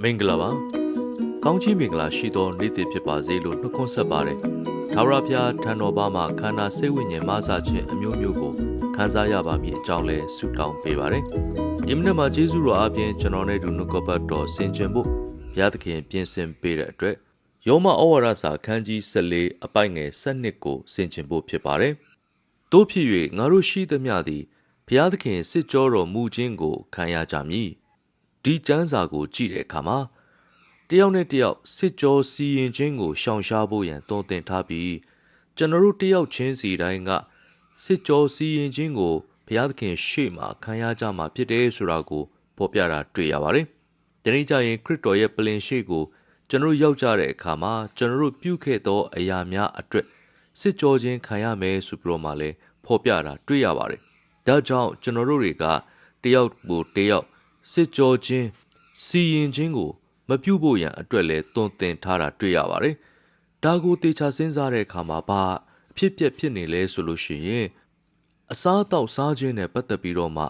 မင်္ဂလာပါကောင်းချီးမင်္ဂလာရှိသောနေ့တစ်ဖြစ်ပါစေလို့နှုတ်ခွန်းဆက်ပါတယ်သာဝရဖျားထံတော်ဘာမှာခန္ဓာစိတ်ဝိညာဉ်မဆခြင်းအမျိုးမျိုးကိုခံစားရပါမည်အကြောင်းလဲဆုတောင်းပေးပါတယ်ဒီမနေ့မှာယေရှုတော်အပြင်ကျွန်တော်နဲ့တူနှုတ်ကပတ်တော်ဆင်ခြင်ဖို့ဘုရားသခင်ပြင်ဆင်ပေးတဲ့အတွက်ယောမဩဝါဒစာခန်းကြီး14အပိုက်ငယ်7ကိုဆင်ခြင်ဖို့ဖြစ်ပါတယ်တို့ဖြစ်၍ငါတို့ရှိသမျှသည်ဘုရားသခင်စစ်ကြောတော်မူခြင်းကိုခံရကြမည် ဒီကျမ်းစာကိုကြည့်တဲ့အခါမှာတယောက်နဲ့တယောက်စစ်ကြောစီရင်ခြင်းကိုရှောင်ရှားဖို့ရန်တွန်းတင်ထားပြီးကျွန်တော်တို့တယောက်ချင်းစီတိုင်းကစစ်ကြောစီရင်ခြင်းကိုဘုရားသခင်ရှေ့မှာခံရကြမှာဖြစ်တယ်ဆိုတာကိုဖော်ပြတာတွေ့ရပါတယ်။ဒီနေ့ကျရင်ခရစ်တော်ရဲ့ပလင်ရှေ့ကိုကျွန်တော်တို့ရောက်ကြတဲ့အခါမှာကျွန်တော်တို့ပြုခဲ့သောအရာများအတွက်စစ်ကြောခြင်းခံရမယ်ဆိုပြီးတော့မှလည်းဖော်ပြတာတွေ့ရပါတယ်။ဒါကြောင့်ကျွန်တော်တို့တွေကတယောက်ကိုတယောက် စစ်ကြောခြင်းစီရင်ခြင်းကို မပြုဖို့ရန်အတွက်လည်းတွန်းတင်ထားတာတွေ့ရပါတယ်။ဒါကိုတေချာစဉ်းစားတဲ့အခါမှာဘာအဖြစ်ပြက်ဖြစ်နေလဲဆိုလို့ရှိရင်အစားအသောက်စားခြင်းနဲ့ပတ်သက်ပြီးတော့မှ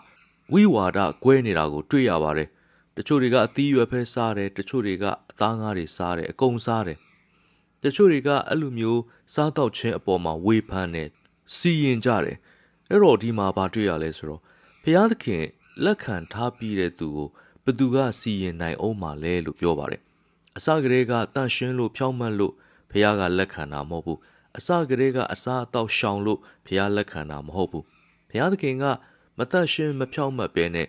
ဝိဝါဒကွဲနေတာကို တွေ့ရပါတယ်။တချို့တွေကအသီးရွက်ဖဲစားတယ်တချို့တွေကအသားငါးတွေစားတယ်အကုန်စားတယ်။တချို့တွေကအဲ့လိုမျိုးစားတော့ခြင်းအပေါ်မှာဝေဖန်တယ်စီရင်ကြတယ်။အဲ့တော့ဒီမှာဘာတွေ့ရလဲဆိုတော့ဘုရားသခင် လက်ခံထားပြီးတဲ့သူကိုဘသူကစီရင်နိုင်အောင်မလဲလို့ပြောပါတယ်။အစကတည်းကတန့်ရှင်းလို့ဖြောင်းမှတ်လို့ဘုရားကလက်ခံတာမဟုတ်ဘူး။အစကတည်းကအစာအသောက်ရှောင်လို့ဘုရားလက်ခံတာမဟုတ်ဘူး။ဘုရားသခင်ကမတန့်ရှင်းမဖြောင်းမှတ်ပဲနဲ့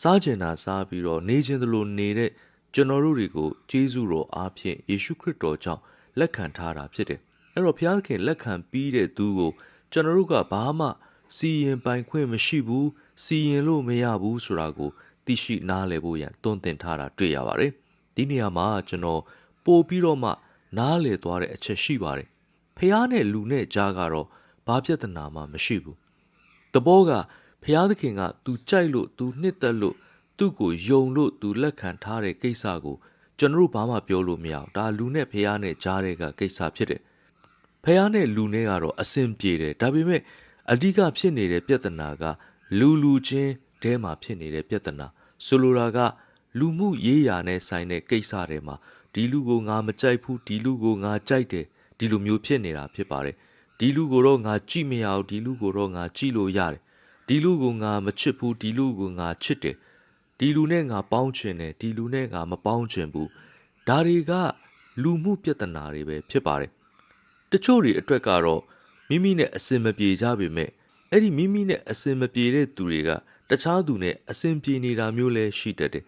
စားကျင်တာစားပြီးတော့နေခြင်းသလိုနေတဲ့ကျွန်တော်တို့တွေကိုကျေးဇူးတော်အားဖြင့်ယေရှုခရစ်တော်ကြောင့်လက်ခံထားတာဖြစ်တယ်။အဲ့တော့ဘုရားသခင်လက်ခံပြီးတဲ့သူကိုကျွန်တော်တို့ကဘာမှ စီရင်ပိုင်ခွင့်မရှိဘူးစီရင်လို့မရဘူးဆိုတာကိုသိရှိနားလည်ဖို့ရန်တွန်းတင်ထားတာတွေ့ရပါတယ်။ဒီနေရာမှာကျွန်တော်ပို့ပြီးတော့မှနားလည်သွားတဲ့အချက်ရှိပါတယ်။ဖះနဲ့လူနဲ့ကြားကတော့ဘာပြဿနာမှမရှိဘူး။တဘောကဖះသခင်က तू ကြိုက်လို့ तू နှစ်သက်လို့သူ့ကိုယုံလို့ तू လက်ခံထားတဲ့ကိစ္စကိုကျွန်တော်တို့ဘာမှပြောလို့မရဘူး။ဒါလူနဲ့ဖះနဲ့ကြားတဲ့ကကိစ္စဖြစ်တယ်။ဖះနဲ့လူနဲ့ကတော့အဆင်ပြေတယ်။ဒါပေမဲ့ အဓိကဖြစ်နေတဲ့ပြဿနာက လူလူချင်းတဲမှာဖြစ်နေတဲ့ပြဿနာဆိုလိုတာက လူမှုရေးရာနဲ့ဆိုင်တဲ့ကိစ္စတွေမှာဒီလူကိုငါမကြိုက်ဘူးဒီလူကိုငါကြိုက်တယ်ဒီလိုမျိုးဖြစ်နေတာဖြစ်ပါတယ်ဒီလူကိုတော့ငါကြည့်မရဘူးဒီလူကိုတော့ငါကြည့်လို့ရတယ်ဒီလူကိုငါမချစ်ဘူးဒီလူကိုငါချစ်တယ်ဒီလူနဲ့ငါပေါင်းချင်တယ်ဒီလူနဲ့ငါမပေါင်းချင်ဘူးဒါတွေကလူမှုပြဿနာတွေပဲဖြစ်ပါတယ်တချို့တွေအတွက်ကတော့ မိမိနဲ့အစင်မပြေကြပေမဲ့အဲ့ဒီမိမိနဲ့အစင်မပြေတဲ့သူတွေကတခြားသူနဲ့အစင်ပြေနေတာမျိုးလည်းရှိတတ်တယ်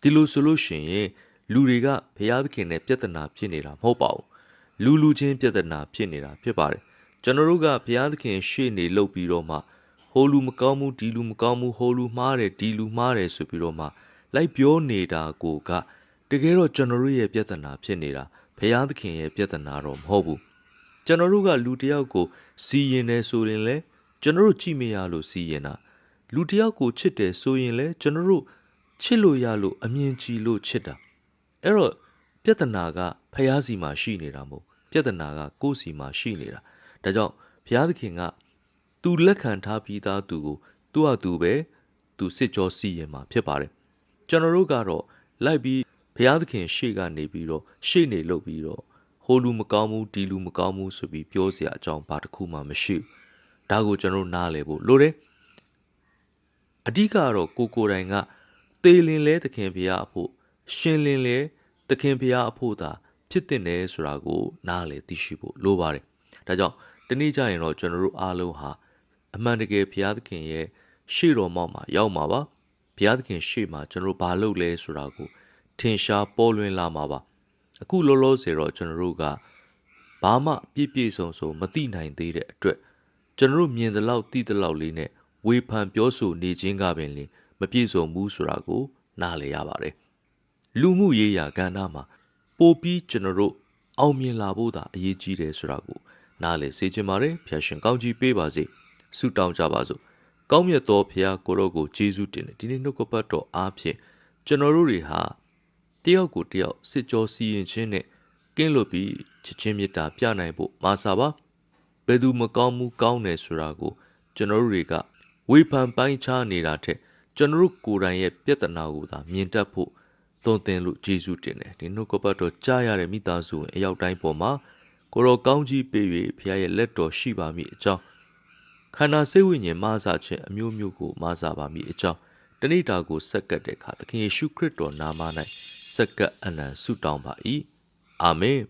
ဒီလိုဆိုလို့ရှိရင်လူတွေကဘုရားသခင်နဲ့ပြဿနာဖြစ်နေတာမဟုတ်ပါဘူးလူလူချင်းပြဿနာဖြစ်နေတာဖြစ်ပါတယ်ကျွန်တော်တို့ကဘုရားသခင်ရှေ့နေလှုပ်ပြီးတော့မှဟိုလူမကောင်းဘူးဒီလူမကောင်းဘူးဟိုလူမှားတယ်ဒီလူမှားတယ်ဆိုပြီးတော့မှလိုက်ပြောနေတာကိုကတကယ်တော့ကျွန်တော်တို့ရဲ့ပြဿနာဖြစ်နေတာဘုရားသခင်ရဲ့ပြဿနာတော့မဟုတ်ဘူး ကျွန်တော်တို့ကလူတစ်ယောက်ကိုစီရင်နေဆိုရင်လည်းကျွန်တော်တို့ကြည့်မရလို့စီရင်တာလူတစ်ယောက်ကိုချစ်တယ်ဆိုရင်လည်းကျွန်တော်တို့ချစ်လို့ရလို့အမြင်ကြည့်လို့ချစ်တာအဲ့တော့ပြဿနာကဖျားစီမှာရှိနေတာမဟုတ်ပြဿနာကကိုယ်စီမှာရှိနေတာဒါကြောင့်ဘုရားသခင်ကသူလက်ခံထားပြီးသားသူကိုသူ့ဟာသူပဲသူစစ်ကြောစီရင်မှာဖြစ်ပါတယ်ကျွန်တော်တို့ကတော့လိုက်ပြီးဘုရားသခင်ရှေ့ကနေပြီးတော့ရှေ့နေလုပ်ပြီးတော့ ဟိုလူမကောင်းဘူးဒီလူမကောင်းဘူးဆိုပြီးပြောစရာအကြောင်းဘာတစ်ခုမှမရှိဘူးဒါကိုကျွန်တော်နားလည်ဖို့လိုတယ်အဓိကကတော့ကိုကိုတိုင်ကတေလင်လဲသခင်ဘုရားအဖို့ရှင်လင်လဲသခင်ဘုရားအဖို့သာဖြစ်တဲ့နယ်ဆိုတာကိုနားလည်သိရှိဖို့လိုပါတယ်ဒါကြောင့်တနေ့ကျရင်တော့ကျွန်တော်တို့အားလုံးဟာအမှန်တကယ်ဘုရားသခင်ရဲ့ရှေ့တော်မောက်မှာရောက်မှာပါဘုရားသခင်ရှေ့မှာကျွန်တော်တို့ဘာလုပ်လဲဆိုတာကိုထင်ရှားပေါ်လွင်လာမှာပါ အခုလောလောဆယ်တော့ကျွန်တော်တို့ကဘာမှပြည့်ပြည့်စုံစုံမသိနိုင်သေးတဲ့အတွက်ကျွန်တော်တို့မြင်သလောက်သိသလောက်လေးနဲ့ဝေဖန်ပြောဆိုနေခြင်းကပင်လေမပြည့်စုံဘူးဆိုတာကို နားလည်ရပါတယ်လူမှုရေးရာကဏ္ဍမှာပိုပြီးကျွန်တော်တို့အောင်မြင်လာဖို့သာအရေးကြီးတယ်ဆိုတာကိုနားလည်စေချင်ပါတယ်ဖျာရှင်ကောင်းကြီးပေးပါစေဆုတောင်းကြပါစို့ကောင်းမြတ်သောဖျာကိုရောကိုကျေးဇူးတင်တယ်ဒီနေ့နှုတ်ကပတ်တော်အားဖြင့်ကျွန်တော်တို့တွေဟာ တယောက်ကိုတယောက်စစ်ကြောစီရင်ခြင်းနဲ့ကင်းလွတ်ပြီးချစ်ချင်းမေတ္တာပြနိုင်ဖို့မာစာပါဘယ်သူမကောင်းမှုကောင်းတယ်ဆိုတာကို ကျွန်တော်တို့တွေကဝေဖန်ပိုင်းခြားနေတာထက်ကျွန်တော်တို့ကိုယ်တိုင်ရဲ့ပြဿနာကိုသာမြင်တတ်ဖို့သွန်သင်လို့ယေရှုတင်တယ်ဒီနှုတ်ကပတ်တော်ကြားရတဲ့မိသားစုဝင်အရောက်တိုင်းပေါ်မှာကိုရောကောင်းကြီးပေး၍ဖခင်ရဲ့လက်တော်ရှိပါမည်အကြောင်းခန္ဓာစိတ်ဝိညာဉ်မဆာခြင်းအမျိုးမျိုးကိုမဆာပါမည်အကြောင်းတဏိတာကိုဆက်ကပ်တဲ့အခါသခင်ယေရှုခရစ်တော်နာမ၌ ဆက်ကပ်အနံဆုတောင်းပါ၏အာမင်